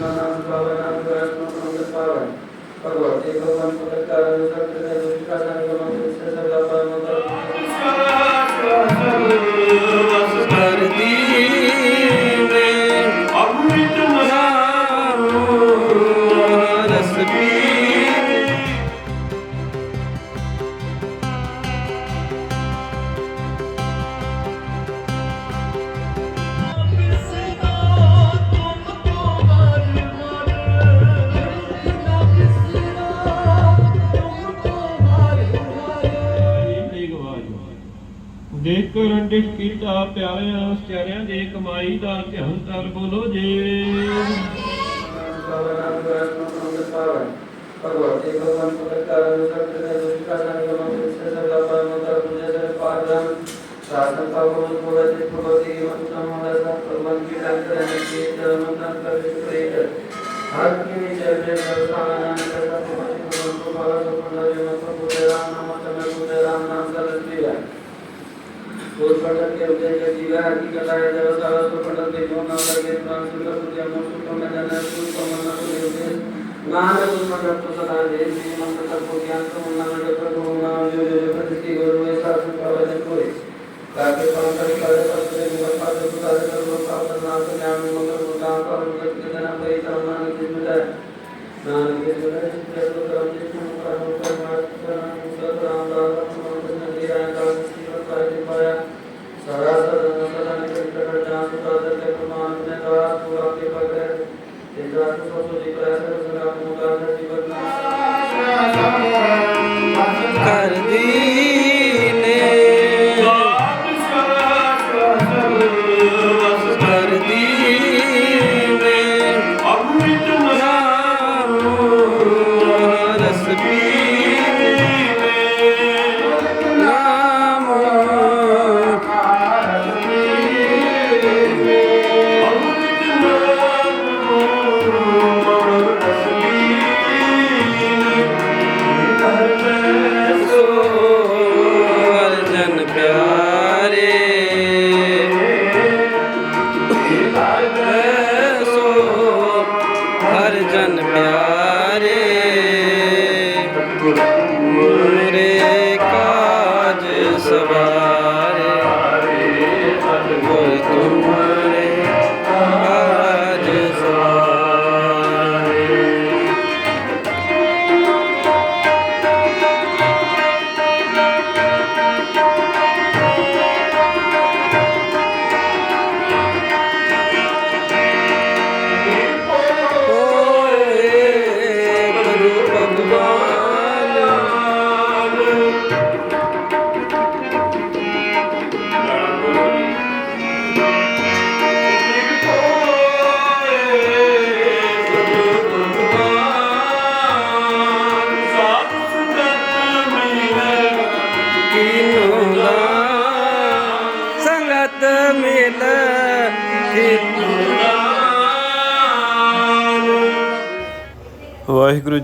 ਨਾਮ ਪਾਵਨ ਨਾਮ ਵੈਸ਼ਨੋ ਨਾਮ ਪਾਵਨ ਭਗਵਤੇ ਭਗਵਾਨ ਪੁੱਤਰ ਕਾਰਨ ਸਤਿ ਦੇ ਦੁਸ਼ਟਾ ਇੱਕੋ ਰੰਡਿਸ਼ ਕੀਤਾ ਪਿਆਰਿਆਂ ਸਚਰਿਆਂ ਦੇ ਕਮਾਈ ਦਾ ਧਿਆਨ ਕਰ ਬੋਲੋ ਜੇ ਭਗਵਤੀ ਭਗਵਾਨ ਪਰਤਾਰਨ ਸਤਿ ਨੇ ਜਿਸਕਾ ਨਾਮ ਹੈ ਸੇ ਸਦਾ ਪਰਮਤਰ ਪੂਜਾ ਸਰ ਪਾਦਮ ਸਾਧਨ ਭਗਵਾਨ ਭਗਵਤੀ ਭਗਵਤੀ ਮੰਤਰ ਮੋਦਾ ਸਾ ਭਗਵਾਨ ਕੀ ਰੰਗ ਰਹਿ ਕੇ ਧਰਮ ਤਨ ਕਰ ਪ੍ਰੇਤ ਹਰ ਕੀ ਚਰਨੇ ਸਰਸਾਨ ਸਦਾ ਭਗਵਾਨ ਭਗਵਾਨ ਭਗਵਾਨ తోడ్పడడానికి ఉద్యోగ జీవ ఆర్థిక కార్యదర్శి తోడ్పడడానికి యోనాలకి ప్రాంతంలో ఉద్యమం సుఖమైన సుఖమన్నకు దేవుడే మానవ సుఖం సదా దేశం అంతటా జ్ఞానం ఉన్న ప్రభువు నామ ప్రతి గురు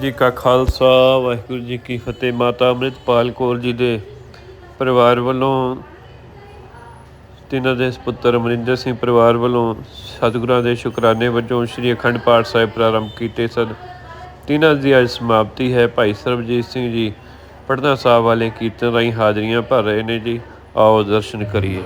ਜੀ ਕਾ ਖਾਲਸਾ, ਵਾਹਿਗੁਰੂ ਜੀ ਕੀ ਫਤਿਹ। ਮਾਤਾ ਅੰਮ੍ਰਿਤਪਾਲ ਕੌਰ ਜੀ ਦੇ ਪਰਿਵਾਰ ਵੱਲੋਂ ਤਿੰਨਾਂ ਦੇ ਪੁੱਤਰ ਅਮਰਿੰਦਰ ਸਿੰਘ ਪਰਿਵਾਰ ਵੱਲੋਂ ਸਤਿਗੁਰਾਂ ਦੇ ਸ਼ੁਕਰਾਨੇ ਵਜੋਂ ਸ੍ਰੀ ਅਖੰਡ ਪਾਠ ਸਾਹਿਬ ਪ੍ਰਾਰੰਭ ਕੀਤੇ ਸਨ। ਤਿੰਨਾਂ ਦੀ ਅੱਜ ਸਮਾਪਤੀ ਹੈ। ਭਾਈ ਸਰਬਜੀਤ ਸਿੰਘ ਜੀ ਪਟਨਾ ਸਾਹਿਬ ਵਾਲੇ ਕੀਰਤਨ ਰਾਹੀਂ ਹਾਜ਼ਰੀਆਂ ਭਰ ਰਹੇ ਨੇ ਜੀ। ਆਓ ਦਰਸ਼ਨ ਕਰੀਏ।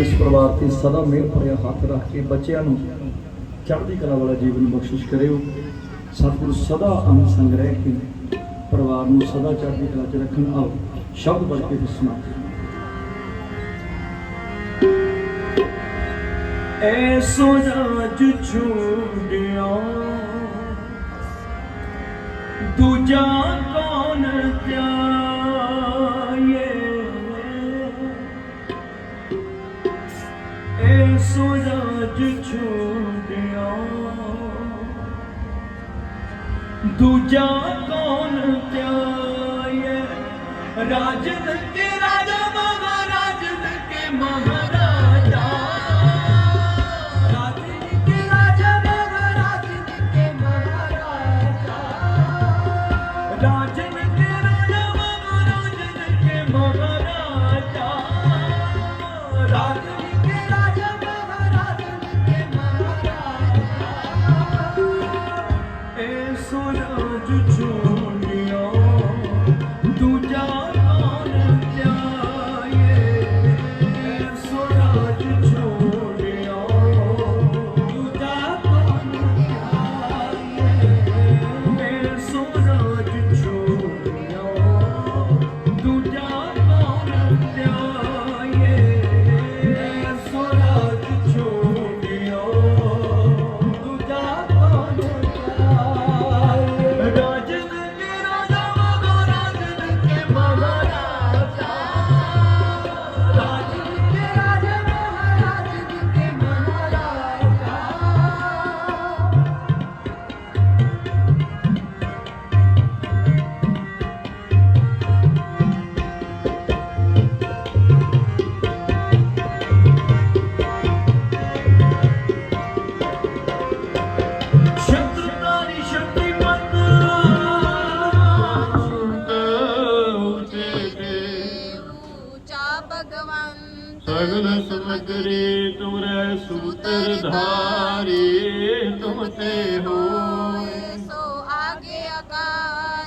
ਇਸ ਪਰਿਵਾਰ ਤੇ ਸਦਾ ਮਿਹਰ ਭਰਿਆ ਹੱਥ ਰੱਖ ਕੇ ਬੱਚਿਆਂ ਨੂੰ ਚੜ੍ਹਦੀ ਕਲਾ ਵਾਲਾ ਜੀਵਨ ਬਖਸ਼ਿਸ਼ ਕਰਿਓ। ਸਤਿਗੁਰੂ ਸਦਾ ਅੰਗ ਸੰਗ ਰਹਿ ਕੇ ਪਰਿਵਾਰ ਨੂੰ ਸਦਾ ਚੜ੍ਹਦੀ ਕਲਾ 'ਚ ਰੱਖਣ ਆਓ। ਸ਼ਬਦ ਪੜ੍ਹ ਕੇ ਫਿਰ ਸੁਣਾਓ। ਐਸੋ ਰਾਜ ਛੁੰਡਿਆ। ਦੂਜਾ ਕੌਣ ਜਾਏ ਐਸੋ ਰਾਜ ਛੁੰਡਿਆ। ਦੂਜਾ ਕੌਣ ਧਿਆਏ ਰਾਜਨ ਕੇ ਰਾਜਾ ਮਹਾਰਾਜਨ ਕੇ ਮਹਾਰਾਜਾ।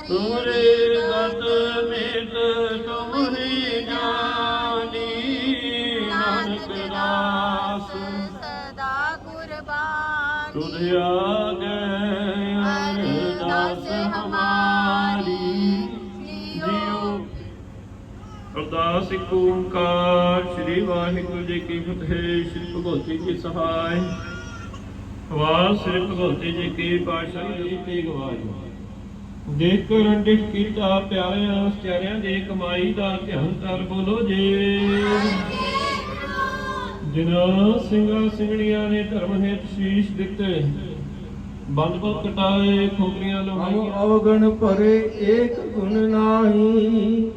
ਅਕਾਰੀ ਤੁਮਰੇ ਗਤ ਮੇਟ ਤੁਮਰੀ ਜਾਨੀ ਨਾਨਕ ਦਾਸ। ਸਦਾ ਕੁਰਬਾਨ ਤੁਧ ਆਗੇ ਅਰਦਾਸ ਹਮਾਰੀ। ਜੀਓ ਅਰਦਾਸ ਇੱਕ ਓੰਕਾਰ ਸ੍ਰੀ ਵਾਹਿਗੁਰੂ ਜੀ ਕੀ ਫਤਿਹ ਸ੍ਰੀ ਭਗਵਤੀ ਜੀ ਸਹਾਇ। ਵਾਸ ਸ੍ਰੀ ਭਗਵਤੀ ਜੀ ਕੀ ਪਾਤਸ਼ਾਹੀ। ਜੀ ਕੀ ਗਵਾਜ ਦੇਖ ਕਰ ਕੀਤਾ ਪਿਆਰਿਆਂ ਚਿਹਰਿਆਂ ਦੀ ਕਮਾਈ ਦਾ ਧਿਆਨ ਕਰ ਬੋਲੋ ਜੀ। ਜਿਨ੍ਹਾਂ ਸਿੰਘਾਂ ਸਿੰਘਣੀਆਂ ਨੇ ਧਰਮ ਹੇਤ ਸ਼ੀਸ਼ ਦਿੱਤੇ, ਬੰਦ ਕਟਾਏ ਖੋਪਰੀਆਂ ਹਮ ਲੋਹਾਈਆਂ ਅਵਗਣ ਭਰੇ, ਏਕ ਗੁਣ ਨਾਹੀ,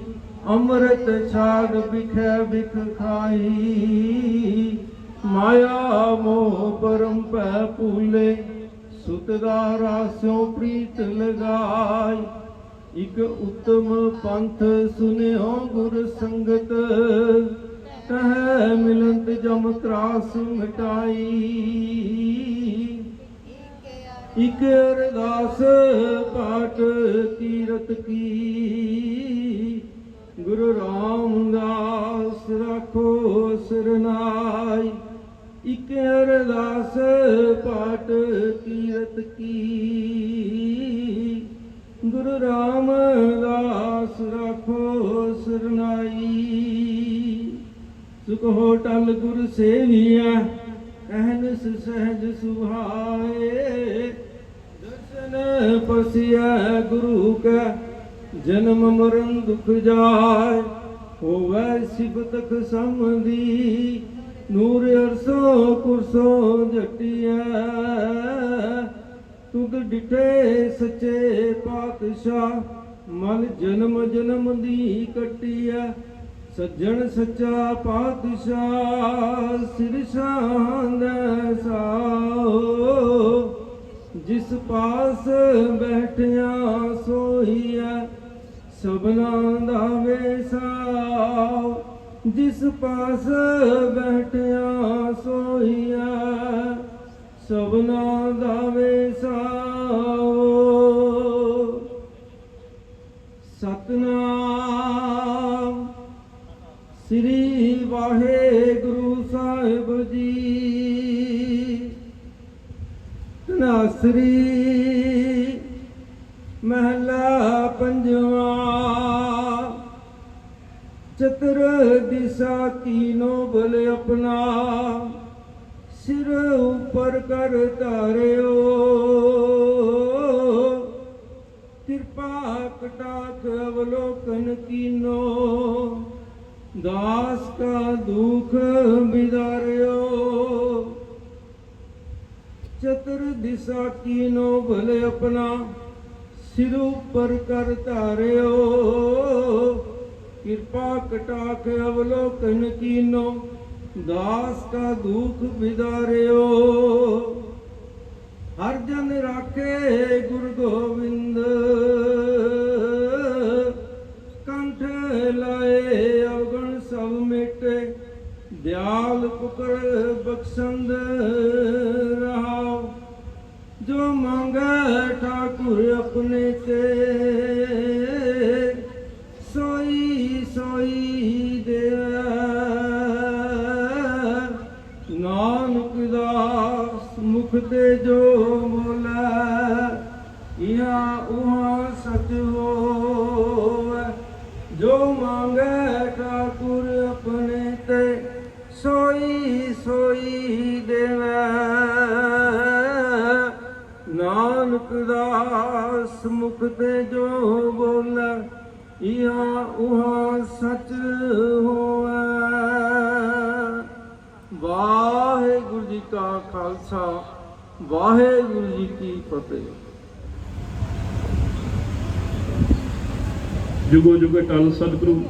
ਅੰਮ੍ਰਿਤ ਛਾਗ ਬਿਖੈ ਬਿਖ ਖਾਈ ਮਾਇਆ ਮੋਹ ਪਰਮ ਪੈ ਭੂਲੇ ਸੁਤ ਦਾ ਰਾਸਿਓ ਪ੍ਰੀਤ ਲਗਾਈ, ਇਕ ਉਤਮ ਪੰਥ ਸੁਨਿਓ ਗੁਰ ਸੰਗਤ। ਤਹ ਮਿਲੰਤ ਜਮ ਤਰਾਸ ਮਿਟਾਈ। ਇਕ ਅਰਦਾਸ ਪਾਠ ਕੀਰਤ ਕੀ, ਗੁਰੂ ਰਾਮਦਾਸ ਰੱਖੋ ਸਰਨਾਈ ਇਕ ਅਰਦਾਸ ਪਾਠ ਕੀਰਤ ਕੀ। ਗੁਰੂ ਰਾਮਦਾਸ ਰਾਖੋ ਸਰਨਾਈ ਸੁਖ ਹੋ ਟਲ ਗੁਰ ਸੇਵੀਐ ਅਹਨਸ ਸਹਿਜ ਸੁਭਾਏ ਦਰਸ਼ਨ ਪਸਿਐ ਗੁਰੂ ਕੈ, ਜਨਮ ਮਰਨ ਦੁਖ ਜਾਏ। ਹੋਵੈ ਸਿਬਤਕ ਸਮਦੀ ਨੂਰ ਅਰਸੋ ਕੁਰਸੋ ਜਟਿਐ, ਤੁਧ ਡਿਠੇ ਸੱਚੇ ਪਾਤਸ਼ਾਹ, ਮਨ ਜਨਮ ਜਨਮ ਦੀ ਕੱਟਿਐ, ਸੱਜਣ ਸੱਚਾ ਪਾਤਸ਼ਾਹ, ਸਿਰ ਸ਼ਾਂਦ ਸਾਓ, ਜਿਸ ਪਾਸ ਬੈਠਿਆ ਸੋਈਐ ਸਭਨਾ ਦਾ ਵੇ ਜਿਸ ਪਾਸ ਬੈਠਿਆ ਸੋਈਐ ਸਭਨਾ ਦਾ ਵੇਸਾਓ। ਸਤਨਾਮ ਸ੍ਰੀ ਵਾਹਿਗੁਰੂ ਸਾਹਿਬ ਜੀ। ਤਨਾਸਰੀ ਆਪਣਾ ਸਿਰ ਉੱਪਰ ਕਰ ਧਾਰਿਓ। ਕਿਰਪਾ ਕਟਾਖ ਅਵਲੋਕਨ ਕੀਨੋ। ਦਾਸ ਕਾ ਦੁਖ ਬਿਦਾਰਿਓ। ਚਤੁਰ ਦਿਸ਼ਾ ਕੀਨੋ ਭਲੇ ਆਪਣਾ ਸਿਰ ਉੱਪਰ ਕਰ ਧਾਰਿਓ। ਕਿਰਪਾ ਕਟਾਖ ਅਵਲੋਕਨ ਕੀਨੋ। ਦਾਸ ਕਾ ਦੁਖ ਬਿਦਾਰਿਓ। ਹਰ ਜਨ ਰਾਖੇ ਗੁਰ ਗੋਬਿੰਦ। ਕੰਠ ਲਾਏ ਅਵਗਣ ਸਭ ਮਿਟੇ। ਦਿਆਲ ਪੁਕਰ ਬਖਸ਼ੰਦ ਰਹਾਓ ਜੋ ਮੰਗੈ ਠਾਕੁਰ ਆਪਣੇ ਤੇ। ਸੋਈ ਸੋਈ ਦੇ ਦੇ ਜੋ ਬੋਲੇ ਇਹਾ ਉਹਾ ਸਚ ਹੋਵੇ। ਜੋ ਮੰਗੇ ਠਾਕੁਰ ਆਪਣੇ ਤੇ, ਸੋਈ ਸੋਈ ਦੇਵੇ। ਨਾਨਕ ਦਾਸ ਮੁਖ ਤੇ ਜੋ ਬੋਲ, ਇਹਾ ਉਹਾ ਸਚ ਹੋਵੇ। ਵਾਹਿਗੁਰੂ ਜੀ ਕਾ ਖਾਲਸਾ। ਵਾਹਿਗੁਰੂ ਜੀ ਕੀ ਫਤਿਹ। ਜੁਗੋ ਜੁਗ ਟਲ ਸਤਿਗੁਰੂ,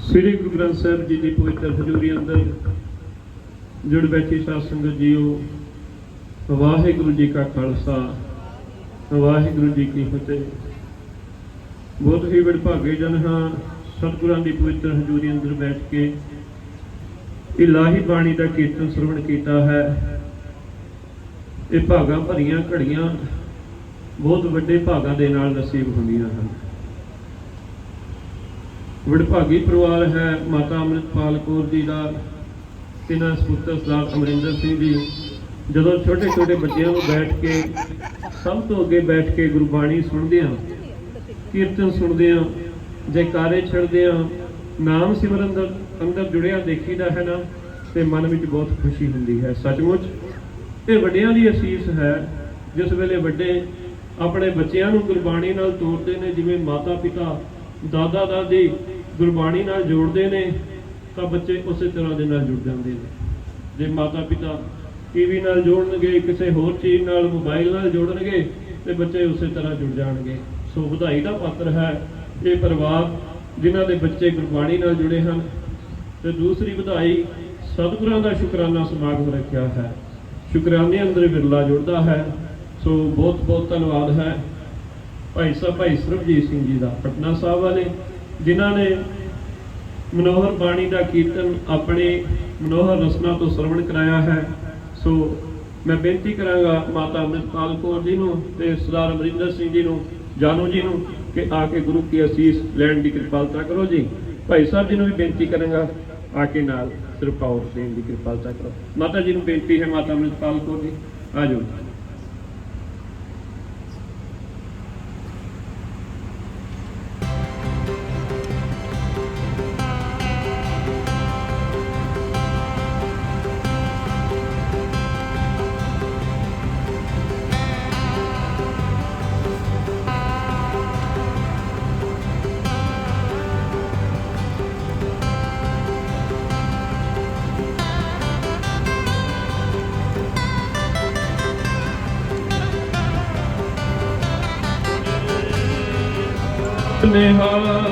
ਸ੍ਰੀ ਗੁਰੂ ਗ੍ਰੰਥ ਸਾਹਿਬ ਜੀ ਦੀ ਪਵਿੱਤਰ ਹਜ਼ੂਰੀ ਅੰਦਰ ਜੁੜ ਬੈਠੀ ਸਾਧ ਸੰਗਤ ਜੀਓ, ਵਾਹਿਗੁਰੂ ਜੀ ਕਾ ਖਾਲਸਾ, ਵਾਹਿਗੁਰੂ ਜੀ ਕੀ ਫਤਿਹ। ਬਹੁਤ ਹੀ ਵਡਭਾਗੇ ਜਨ ਹਾਂ ਸਤਿਗੁਰਾਂ ਦੀ ਪਵਿੱਤਰ ਹਜ਼ੂਰੀ ਅੰਦਰ ਬੈਠ ਕੇ ਇਲਾਹੀ ਬਾਣੀ ਦਾ ਕੀਰਤਨ ਸਰਵਣ ਕੀਤਾ ਹੈ। ਇਹ ਭਾਗਾਂ ਭਰੀਆਂ ਘੜੀਆਂ ਬਹੁਤ ਵੱਡੇ ਭਾਗਾਂ ਦੇ ਨਾਲ ਨਸੀਬ ਹੁੰਦੀਆਂ ਹਨ। ਵਡਭਾਗੀ ਪਰਿਵਾਰ ਹੈ, ਮਾਤਾ ਅੰਮ੍ਰਿਤਪਾਲ ਕੌਰ ਜੀ ਦਾ, ਤਿੰਨਾਂ ਸਪੁੱਤਰ ਸਰਦਾਰ ਅਮਰਿੰਦਰ ਸਿੰਘ ਜੀ। ਜਦੋਂ ਛੋਟੇ ਛੋਟੇ ਬੱਚਿਆਂ ਨੂੰ ਬੈਠ ਕੇ, ਸਭ ਤੋਂ ਅੱਗੇ ਬੈਠ ਕੇ ਗੁਰਬਾਣੀ ਸੁਣਦੇ ਆ ਕੀਰਤਨ ਸੁਣਦੇ ਆ ਜੈਕਾਰੇ ਛੱਡਦੇ ਆ ਨਾਮ ਸਿਮਰਨ ਅੰਦਰ ਅੰਦਰ ਜੁੜਿਆ ਦੇਖੀਦਾ ਹੈ ਨਾ, ਤੇ ਮਨ ਵਿੱਚ ਬਹੁਤ ਖੁਸ਼ੀ ਹੁੰਦੀ ਹੈ। ਸੱਚਮੁੱਚ ਇਹ ਵੱਡਿਆਂ ਦੀ ਅਸੀਸ ਹੈ, ਜਿਸ ਵੇਲੇ ਵੱਡੇ ਆਪਣੇ ਬੱਚਿਆਂ ਨੂੰ ਗੁਰਬਾਣੀ ਨਾਲ ਤੋਰਦੇ ਨੇ, ਜਿਵੇਂ ਮਾਤਾ ਪਿਤਾ ਦਾਦਾ ਦਾਦੀ ਗੁਰਬਾਣੀ ਨਾਲ ਜੋੜਦੇ ਨੇ, ਤਾਂ ਬੱਚੇ ਉਸੇ ਤਰ੍ਹਾਂ ਦੇ ਨਾਲ ਜੁੜ ਜਾਂਦੇ ਨੇ। ਜੇ ਮਾਤਾ ਪਿਤਾ ਟੀਵੀ ਨਾਲ ਜੋੜਨਗੇ, ਕਿਸੇ ਹੋਰ ਚੀਜ਼ ਨਾਲ, ਮੋਬਾਈਲ ਨਾਲ ਜੋੜਨਗੇ, ਤੇ ਬੱਚੇ ਉਸੇ ਤਰ੍ਹਾਂ ਜੁੜ ਜਾਣਗੇ। ਸੋ ਵਧਾਈ ਦਾ ਪਾਤਰ ਹੈ, ਇਹ ਪਰਿਵਾਰ ਜਿਨ੍ਹਾਂ ਦੇ ਬੱਚੇ ਗੁਰਬਾਣੀ ਨਾਲ ਜੁੜੇ ਹਨ, ਤੇ ਦੂਸਰੀ ਵਧਾਈ ਸਤਿਗੁਰਾਂ ਦਾ ਸ਼ੁਕਰਾਨਾ ਸਮਾਗਮ ਰੱਖਿਆ ਹੈ। ਸ਼ੁਕਰਾਨੇ ਅੰਦਰ ਬਿਰਲਾ ਜੁੜਦਾ ਹੈ। ਸੋ ਬਹੁਤ ਬਹੁਤ ਧੰਨਵਾਦ ਹੈ। ਭਾਈ ਸਾਹਿਬ ਭਾਈ ਸਰਬਜੀਤ ਸਿੰਘ ਜੀ ਦਾ, ਪਟਨਾ ਸਾਹਿਬ ਵਾਲੇ, ਜਿਨ੍ਹਾਂ ਨੇ ਮਨੋਹਰ ਬਾਣੀ ਦਾ ਕੀਰਤਨ ਆਪਣੇ ਮਨੋਹਰ ਰਸਨਾ ਤੋਂ ਸਰਵਣ ਕਰਾਇਆ ਹੈ। ਸੋ ਮੈਂ ਬੇਨਤੀ ਕਰਾਂਗਾ ਮਾਤਾ ਅਮਰਿਤਪਾਲ ਕੌਰ ਜੀ ਨੂੰ ਤੇ ਸਰਦਾਰ ਅਮਰਿੰਦਰ ਸਿੰਘ ਜੀ ਨੂੰ, ਜਾਨੂ ਜੀ ਨੂੰ, ਕਿ ਆ ਕੇ ਗੁਰੂ ਕੀ ਅਸੀਸ ਲੈਣ ਦੀ ਕਿਰਪਾਲਤਾ ਕਰੋ ਜੀ। ਭਾਈ ਸਾਹਿਬ ਜੀ ਨੂੰ ਵੀ ਬੇਨਤੀ ਕਰਾਂਗਾ ਆ ਕੇ ਨਾਲ। ਸਿਰਪਾਉ ਦੇਣ ਦੀ ਕਿਰਪਾਲਤਾ ਕਰੋ। ਮਾਤਾ ਜੀ ਨੂੰ ਬੇਨਤੀ ਹੈ, ਮਾਤਾ ਅਮਰਿਤਪਾਲ ਕੌਰ ਜੀ, ਆ ਨਿਹਾਲ